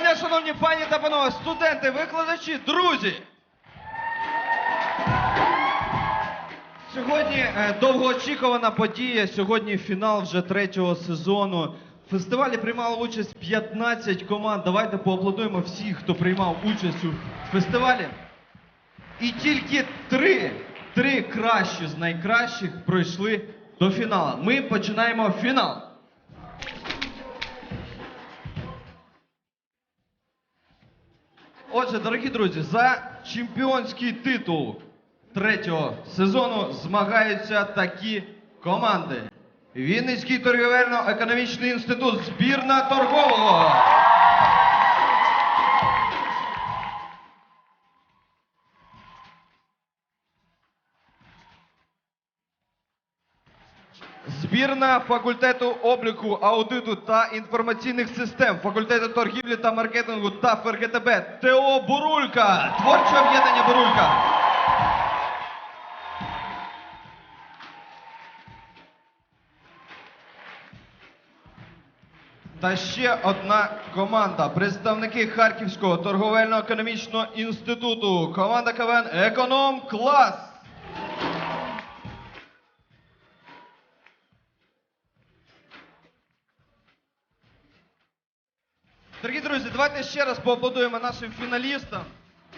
дня, шановні пані та панове, студенти, викладачі, друзі! Сьогодні е, довгоочікувана подія. Сьогодні фінал вже третього сезону. В фестивалі приймало участь 15 команд. Давайте поаплодуємо всіх, хто приймав участь у фестивалі. І тільки три, три кращі з найкращих пройшли до фіналу. Ми починаємо фінал. Отже, дорогі друзі, за чемпіонський титул третього сезону змагаються такі команди. Вінницький торгівельно-економічний інститут, збірна торгового. Збірна факультету обліку, аудиту та інформаційних систем, факультету торгівлі та маркетингу та ФРГТБ ТО Бурулька, творче об'єднання Бурулька. Та ще одна команда. Представники Харківського торговельно-економічного інституту. Команда КВН Економ Клас. Дорогі друзі, давайте ще раз поаплодуємо нашим фіналістам.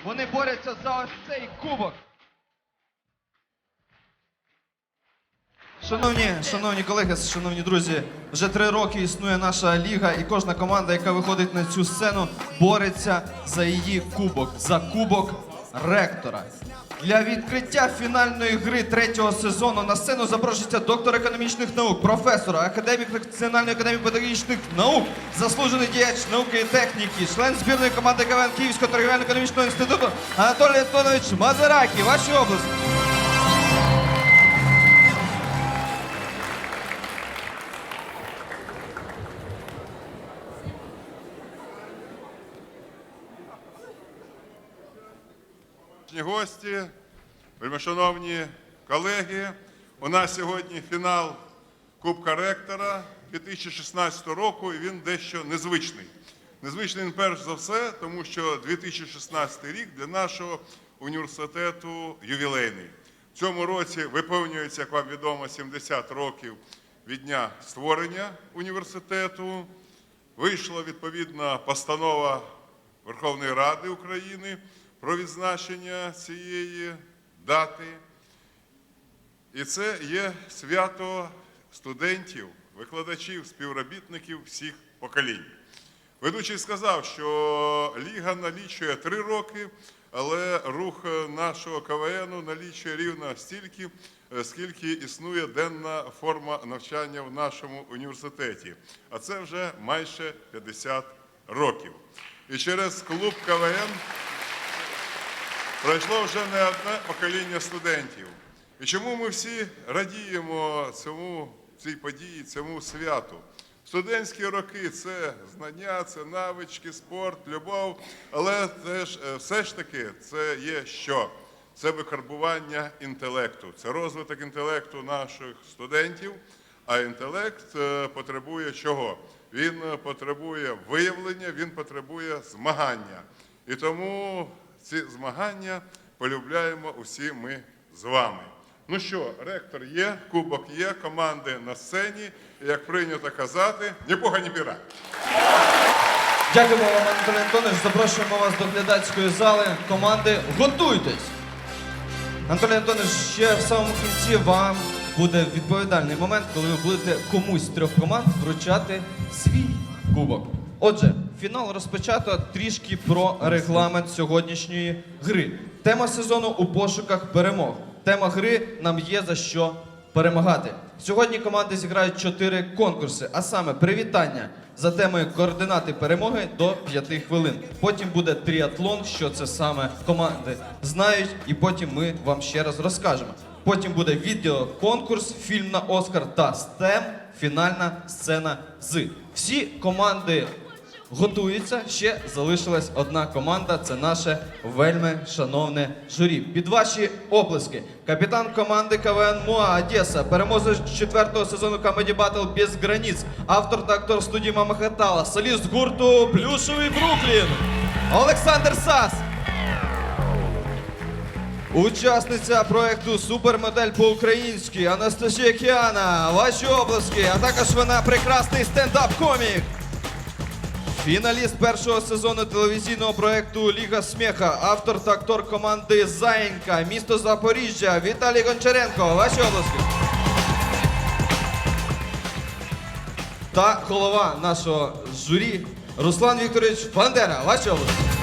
Вони борються за ось цей кубок. Шановні, шановні колеги, шановні друзі, вже три роки існує наша ліга, і кожна команда, яка виходить на цю сцену, бореться за її кубок, за кубок ректора. Для відкриття фінальної гри третього сезону на сцену запрошується доктор економічних наук, професор, академік Національної академії педагогічних наук, заслужений діяч науки і техніки, член збірної команди КВН Київського торгівельно-економічного інституту Анатолій Антонович Мазаракі. Ваші області. Шановні гості, вельмишановні колеги, у нас сьогодні фінал Кубка ректора 2016 року, і він дещо незвичний. Незвичний він перш за все, тому що 2016 рік для нашого університету ювілейний. В цьому році виповнюється, як вам відомо, 70 років від дня створення університету. Вийшла відповідна постанова Верховної Ради України про відзначення цієї дати. І це є свято студентів, викладачів, співробітників всіх поколінь. Ведучий сказав, що Ліга налічує три роки, але рух нашого КВНу налічує рівно стільки, скільки існує денна форма навчання в нашому університеті. А це вже майже 50 років. І через клуб КВН пройшло вже не одне покоління студентів. І чому ми всі радіємо цьому, цій події, цьому святу? Студентські роки це знання, це навички, спорт, любов, але теж е, все ж таки це є що? Це викарбування інтелекту, це розвиток інтелекту наших студентів. А інтелект е, потребує чого? Він потребує виявлення, він потребує змагання. І тому ці змагання полюбляємо усі ми з вами. Ну що, ректор є, кубок є, команди на сцені. І, як прийнято казати, ні пуга, ні піра. Дякуємо вам, Анатолій Антонович. Запрошуємо вас до глядацької зали. Команди, готуйтесь! Анатолій Антонович, ще в самому кінці вам буде відповідальний момент, коли ви будете комусь з трьох команд вручати свій кубок. Отже, фінал розпочато трішки про регламент сьогоднішньої гри. Тема сезону у пошуках перемог. Тема гри нам є за що перемагати. Сьогодні команди зіграють чотири конкурси, а саме привітання за темою координати перемоги до 5 хвилин. Потім буде тріатлон, що це саме команди знають, і потім ми вам ще раз розкажемо. Потім буде відео конкурс, фільм на Оскар та STEM, фінальна сцена з. Всі команди готується. Ще залишилась одна команда. Це наше вельми шановне журі. Під ваші оплески. Капітан команди КВН МОА Одеса, переможець четвертого сезону Comedy Battle без границь, автор та актор студії Мама Хатала, соліст гурту Плюшовий Бруклін. Олександр Сас. Учасниця проекту Супермодель по-українськи Анастасія Кіана. Ваші обласки, а також вона прекрасний стендап-комік. Фіналіст першого сезону телевізійного проекту Ліга сміха, автор та актор команди Заєнька, місто Запоріжжя, Віталій Гончаренко. Ваші обласки. Та голова нашого журі Руслан Вікторович Бандера. Ваші обласки.